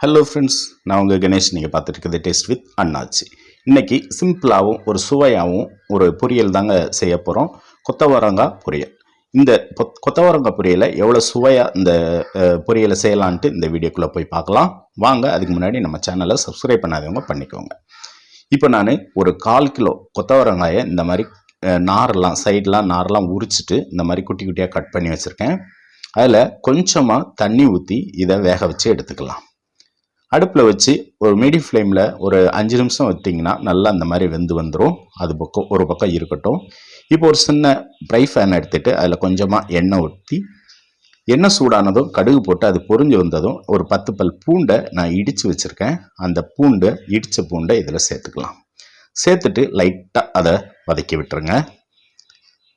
Hello friends நான் உங்கள் கணேஷ். நீங்கள் பார்த்துட்டு டேஸ்ட் வித் அண்ணாச்சி. இன்றைக்கி சிம்பிளாகவும் ஒரு சுவையாகவும் ஒரு பொரியல் தாங்க செய்ய போகிறோம் கொத்தவரங்காய் பொரியல். இந்த கொத்தவரங்காய் பொரியலை எவ்வளோ சுவையாக இந்த பொரியலை செய்யலான்ட்டு இந்த வீடியோக்குள்ளே போய் பார்க்கலாம். வாங்க அதுக்கு முன்னாடி நம்ம சேனலை சப்ஸ்கிரைப் பண்ணாதவங்க பண்ணிக்கோங்க. இப்போ நான் ஒரு கால் கிலோ கொத்தவரங்காயை இந்த மாதிரி அஹ், நாரெல்லாம் சைடெலாம் நாரெல்லாம் உரிச்சிட்டு இந்த மாதிரி குட்டி குட்டியாக கட் பண்ணி வச்சுருக்கேன். அதில் கொஞ்சமாக தண்ணி ஊற்றி இதை வேக வச்சு எடுத்துக்கலாம். அடுப்பில் வச்சு ஒரு மீடியம் ஃப்ளேமில் ஒரு அஞ்சு நிமிஷம் வைத்தீங்கன்னா நல்லா அந்த மாதிரி வெந்து வந்துடும் அது பக்கம் ஒரு பக்கம் இருக்கட்டும். இப்போ ஒரு சின்ன ஃப்ரை ஃபேன் எடுத்துகிட்டு அதில் கொஞ்சமாக எண்ணெய் ஊற்றி எண்ணெய் சூடானதும் கடுகு போட்டு அது பொறிஞ்சு வந்ததும் ஒரு பத்து பல் பூண்டை நான் இடித்து வச்சுருக்கேன். அந்த பூண்டை இடித்த பூண்டை இதில் சேர்த்துக்கலாம். சேர்த்துட்டு லைட்டாக அதை வதக்கி விட்டுருங்க.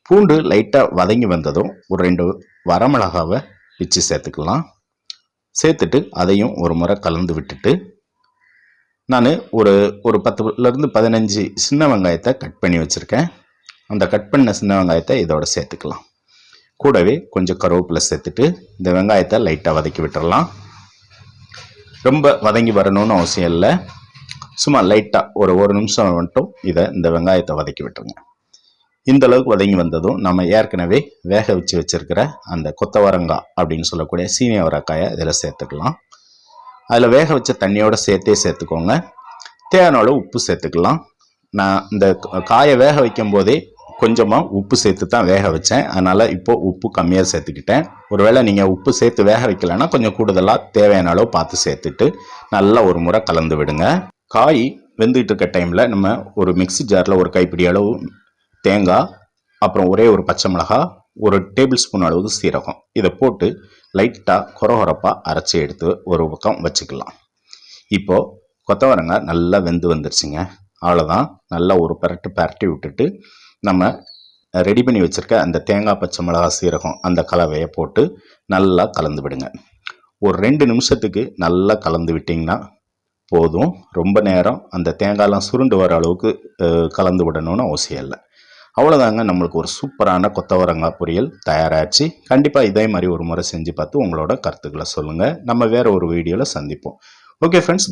பூண்டு லைட்டாக வதங்கி வந்ததும் ஒரு ரெண்டு வரமிளகாவை பிச்சு சேர்த்துக்கலாம். சேர்த்துட்டு அதையும் ஒரு முறை கலந்து விட்டுட்டு நான் ஒரு ஒரு பத்துலேருந்து பதினஞ்சு சின்ன வெங்காயத்தை கட் பண்ணி வச்சுருக்கேன். அந்த கட் பண்ண சின்ன வெங்காயத்தை இதோட சேர்த்துக்கலாம். கூடவே கொஞ்சம் கருவேப்பிலை சேர்த்துட்டு இந்த வெங்காயத்தை லைட்டாக வதக்கி விட்டுறலாம். ரொம்ப வதங்கி வரணும்னு அவசியம் இல்லை. சும்மா லைட்டாக ஒரு ஒரு நிமிஷம் மட்டும் இதை இந்த வெங்காயத்தை வதக்கி விட்டுருங்க. இந்த அளவுக்கு வதங்கி வந்ததும் நம்ம ஏற்கனவே வேக வச்சு வச்சிருக்கிற அந்த கொத்தவரங்காய் அப்படின்னு சொல்லக்கூடிய சீனிய வரக்காயை இதில் சேர்த்துக்கலாம். அதில் வேக வச்ச தண்ணியோட சேர்த்தே சேர்த்துக்கோங்க. தேவையான உப்பு சேர்த்துக்கலாம். நான் இந்த காயை வேக வைக்கும் போதே கொஞ்சமாக உப்பு சேர்த்து தான் வேக வச்சேன். அதனால் இப்போது உப்பு கம்மியாக சேர்த்துக்கிட்டேன். ஒருவேளை நீங்கள் உப்பு சேர்த்து வேக வைக்கலைன்னா கொஞ்சம் கூடுதலாக தேவையான அளவு பார்த்து சேர்த்துட்டு நல்லா ஒரு முறை கலந்து விடுங்க. காய் வெந்துகிட்டு இருக்க டைமில் நம்ம ஒரு மிக்ஸி ஜாரில் ஒரு கைப்பிடி அளவு தேங்காய் அப்புறம் ஒரே ஒரு பச்சை மிளகாய் ஒரு டேபிள் ஸ்பூன் அளவுக்கு சீரகம். இதை போட்டு லைட்டாக கொரகொரப்பாக அரைச்சி எடுத்து ஒரு பக்கம் வச்சுக்கலாம். இப்போது கொத்தவரங்காய் நல்லா வெந்து வந்துருச்சுங்க. அவ்வளோதான் நல்லா ஒரு பரட்டு பரட்டி விட்டுட்டு நம்ம ரெடி பண்ணி வச்சுருக்க அந்த தேங்காய் பச்சை மிளகாய் சீரகம் அந்த கலவையை போட்டு நல்லா கலந்து விடுங்க. ஒரு ரெண்டு நிமிஷத்துக்கு நல்லா கலந்து விட்டிங்கன்னா போதும். ரொம்ப நேரம் அந்த தேங்காயெலாம் சுருண்டு வர அளவுக்கு கலந்து விடணும்னு அவசியம் இல்லை. அவ்வளோதாங்க நம்மளுக்கு ஒரு சூப்பரான கொத்தவரங்காய் பொரியல் தயாராச்சு. கண்டிப்பாக இதே மாதிரி ஒரு முறை செஞ்சு பார்த்து உங்களோட கருத்துக்களை சொல்லுங்கள் நம்ம வேற ஒரு வீடியோவில் சந்திப்போம். Okay friends